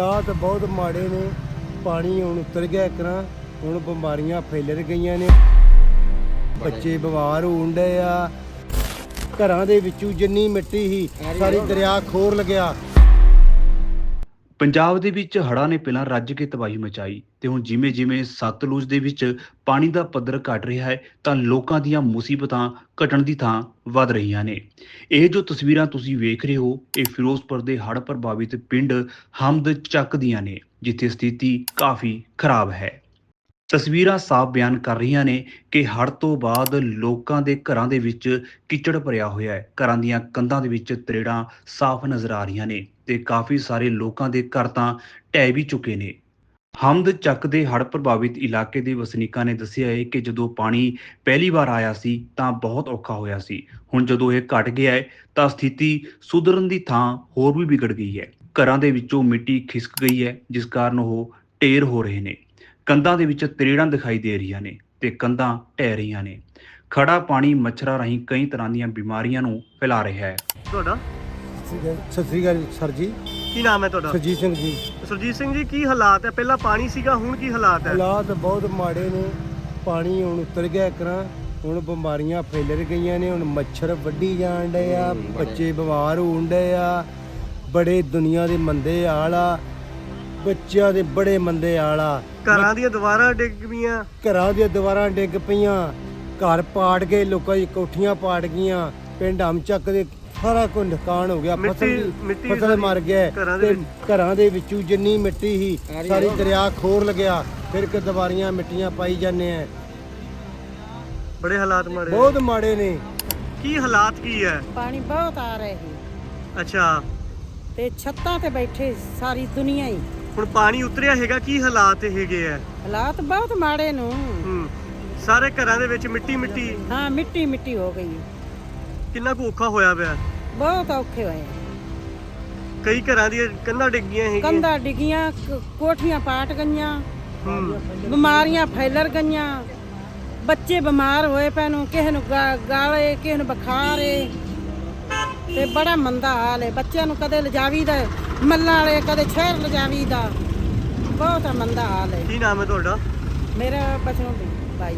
ਹਾਲਾਤ ਬਹੁਤ ਮਾੜੇ ਨੇ ਪਾਣੀ ਹੁਣ ਉਤਰ ਗਿਆ ਇਕਰਾਂ ਹੁਣ ਬਿਮਾਰੀਆਂ ਫੈਲ ਗਈਆਂ ਨੇ। ਬੱਚੇ ਬਿਮਾਰ ਹੋਣ ਡਏ ਆ। ਘਰਾਂ ਦੇ ਵਿੱਚੋਂ ਜਿੰਨੀ ਮਿੱਟੀ ਸੀ ਸਾਰੀ ਦਰਿਆ ਖੋਰ ਲਗਿਆ। ਪੰਜਾਬ ਦੇ ਵਿੱਚ ਹੜ੍ਹਾਂ ਨੇ ਪਹਿਲਾਂ ਰੱਜ ਕੇ ਤਬਾਹੀ ਮਚਾਈ ਤੇ ਹੁਣ ਜਿਵੇਂ ਜਿਵੇਂ ਸਤਲੁਜ ਦੇ ਵਿੱਚ ਪਾਣੀ ਦਾ ਪੱਧਰ ਘਟ ਰਿਹਾ ਹੈ, ਤਾਂ ਲੋਕਾਂ ਦੀਆਂ ਮੁਸੀਬਤਾਂ ਘਟਣ ਦੀ ਥਾਂ ਵੱਧ ਰਹੀਆਂ ਨੇ। ਇਹ ਜੋ ਤਸਵੀਰਾਂ ਤੁਸੀਂ ਵੇਖ ਰਹੇ ਹੋ, ਇਹ ਫਿਰੋਜ਼ਪੁਰ ਦੇ ਹੜ੍ਹ ਪ੍ਰਭਾਵਿਤ ਪਿੰਡ ਹਮਦ ਚੱਕ ਦੀਆਂ ਨੇ, ਜਿੱਥੇ ਸਥਿਤੀ ਕਾਫੀ ਖਰਾਬ ਹੈ। ਤਸਵੀਰਾਂ ਸਾਫ਼ ਬਿਆਨ ਕਰ ਰਹੀਆਂ ਨੇ ਕਿ ਹੜ੍ਹ ਤੋਂ ਬਾਅਦ ਲੋਕਾਂ ਦੇ ਘਰਾਂ ਦੇ ਵਿੱਚ ਕਿਚੜ ਭਰਿਆ ਹੋਇਆ ਹੈ। ਘਰਾਂ ਦੀਆਂ ਕੰਧਾਂ ਦੇ ਵਿੱਚ ਤਰੇੜਾਂ ਸਾਫ਼ ਨਜ਼ਰ ਆ ਰਹੀਆਂ ਨੇ। ਤੇ ਕਾਫੀ ਸਾਰੇ ਲੋਕਾਂ ਦੇ ਘਰ ਤਾਂ ਢਹਿ ਵੀ ਚੁੱਕੇ ਨੇ। ਹਮਦ ਚੱਕ ਦੇ ਹੜ੍ਹ ਪ੍ਰਭਾਵਿਤ ਇਲਾਕੇ ਦੇ ਵਸਨੀਕਾਂ ਨੇ ਦੱਸਿਆ ਹੈ ਕਿ ਜਦੋਂ ਪਾਣੀ ਪਹਿਲੀ ਵਾਰ ਆਇਆ ਸੀ ਤਾਂ ਬਹੁਤ ਔਖਾ ਹੋਇਆ ਸੀ। ਹੁਣ ਜਦੋਂ ਇਹ ਘਟ ਗਿਆ ਹੈ ਤਾਂ ਸਥਿਤੀ ਸੁਧਰਨ ਦੀ ਥਾਂ ਹੋਰ ਵੀ ਵਿਗੜ ਗਈ ਹੈ ਘਰਾਂ ਦੇ ਵਿੱਚੋਂ ਮਿੱਟੀ ਖਿਸਕ ਗਈ ਹੈ ਜਿਸ ਕਾਰਨ ਉਹ ਢੇਰ ਹੋ ਰਹੇ ਨੇ। ਕੰਧਾਂ ਦੇ ਵਿੱਚ ਤਰੇੜਾਂ ਦਿਖਾਈ ਦੇ ਰਹੀਆਂ ਨੇ ਤੇ ਕੰਧਾਂ ਢਹਿ ਰਹੀਆਂ ਨੇ। ਖੜਾ ਪਾਣੀ ਮੱਛਰਾਂ ਰਾਹੀਂ ਕਈ ਤਰ੍ਹਾਂ ਦੀਆਂ ਬਿਮਾਰੀਆਂ ਨੂੰ ਫੈਲਾ ਰਿਹਾ ਹੈ ਤੁਹਾਡਾ? ਸਤਿ ਸ੍ਰੀ ਅਕਾਲ ਸਰ ਜੀ। ਕੀ ਨਾਮ ਹੈ ਤੁਹਾਡਾ? ਸੁਰਜੀਤ ਸਿੰਘ ਜੀ। ਸੁਰਜੀਤ ਸਿੰਘ ਜੀ ਕੀ ਹਾਲਾਤ ਹੈ? ਪਹਿਲਾਂ ਪਾਣੀ ਸੀਗਾ ਹੁਣ ਕੀ ਹਾਲਾਤ ਹੈ? ਹਾਲਾਤ ਬਹੁਤ ਮਾੜੇ ਨੇ। ਪਾਣੀ ਹੁਣ ਉਤਰ ਗਿਆ ਇਕਰਾਂ ਹੁਣ ਬਿਮਾਰੀਆਂ ਫੈਲ ਗਈਆਂ ਨੇ ਹੁਣ ਮੱਛਰ ਵੱਢੀ ਜਾਣ ਡਏ ਆ ਬੱਚੇ ਬਿਮਾਰ ਹੋਣ ਡਏ ਆ। ਬੜੇ ਦੁਨੀਆ ਦੇ ਮੰਦੇ ਹਾਲ ਆ। ਬੱਚਿਆਂ ਦੇ ਬੜੇ ਮੰਦੇ ਹਾਲ ਆ। ਘਰਾਂ ਦੀਆਂ ਦੀਵਾਰਾਂ ਡਿੱਗ ਗਈਆਂ ਘਰਾਂ ਦੀਆਂ ਦੀਵਾਰਾਂ ਡਿੱਗ ਪਈਆਂ। ਘਰ ਪਾੜ ਗਏ ਲੋਕਾਂ ਦੀ ਕੋਠੀਆਂ ਪਾੜ ਗਈਆਂ। ਪਿੰਡ ਹਮਚੱਕ ਦੇ ਸਾਰਾ ਕੁਝ ਨੁਕਸਾਨ ਹੋ ਗਿਆ ਮਿੱਟੀ- ਫਸਲ ਫਸਲ ਸਾਰੀ ਮਰ ਗਿਆ। ਘਰਾਂ ਦੇ ਤੇ ਘਰਾਂ ਦੇ ਵਿੱਚੋਂ ਜਿੰਨੀ ਮਿੱਟੀ ਸੀ ਸਾਰੀ ਦਰਿਆ ਖੋਰ ਲਗਿਆ। ਫਿਰ ਕਿ ਦੀਵਾਰੀਆਂ ਮਿੱਟੀਆਂ ਪਾਈ ਜਾਂਦੇ ਆ। ਬੜੇ ਹਾਲਾਤ ਮਾੜੇ ਬਹੁਤ ਮਾੜੇ ਨੇ। ਕੀ ਹਾਲਾਤ ਕੀ ਹੈ? ਪਾਣੀ ਬਹੁਤ ਆ ਰਿਹਾ ਹੈ ਅੱਛਾ। ਤੇ ਛੱਤਾਂ ਤੇ ਬੈਠੇ ਸਾਰੀ ਦੁਨੀਆ ਹੀ। ਹੁਣ ਪਾਣੀ ਉਤਰਿਆ ਹੈਗਾ ਕੀ ਹਾਲਾਤ ਹੈਗੇ ਆ? ਹਾਲਾਤ ਬਹੁਤ ਮਾੜੇ ਨੂੰ। ਹੂੰ। ਸਾਰੇ ਘਰਾਂ ਦੇ ਵਿੱਚ ਮਿੱਟੀ ਮਿੱਟੀ। ਹਾਂ ਮਿੱਟੀ ਮਿੱਟੀ ਹੋ ਗਈ। ਕਿੰਨਾ ਕੁ ਔਖਾ ਹੋਇਆ ਪਿਆ? ਬਹੁਤ ਔਖੇ ਹੋਏ ਕਈ ਘਰਾਂ ਦੀਆਂ ਕੰਧਾਂ ਡਿੱਗ ਗਈਆਂ ਹੈਗੀਆਂ। ਕੰਧਾਂ ਡਿੱਗੀਆਂ ਕ- ਕੋਠੀਆਂ ਪਾਟ ਗਈਆਂ ਹੂੰ। ਬਿਮਾਰੀਆਂ ਫੈਲਰ ਗਈਆਂ। ਬੱਚੇ ਬਿਮਾਰ ਹੋਏ ਪਏ ਨੂੰ ਕਿਸੇ ਨੂੰ ਗਾ- ਗਾਲੇ ਕਿਸੇ ਨੂੰ ਬੁਖਾਰ ਏ। ਤੇ ਬੜਾ ਮੰਦਾ ਹਾਲ ਹੈ ਬੱਚਿਆਂ ਨੂੰ ਕਦੇ ਲਿਜਾਵੀਦਾ ਮੱਲਾਂ ਵਾਲੇ ਕਦੇ ਸ਼ਹਿਰ ਲਿਜਾਵੀਦਾ। ਬਹੁਤ ਮੰਦਾ ਹਾਲ ਹੈ ਕੀ ਨਾਮ ਹੈ ਤੁਹਾਡਾ? ਮੇਰਾ ਬਚਨੋਂ ਵੀ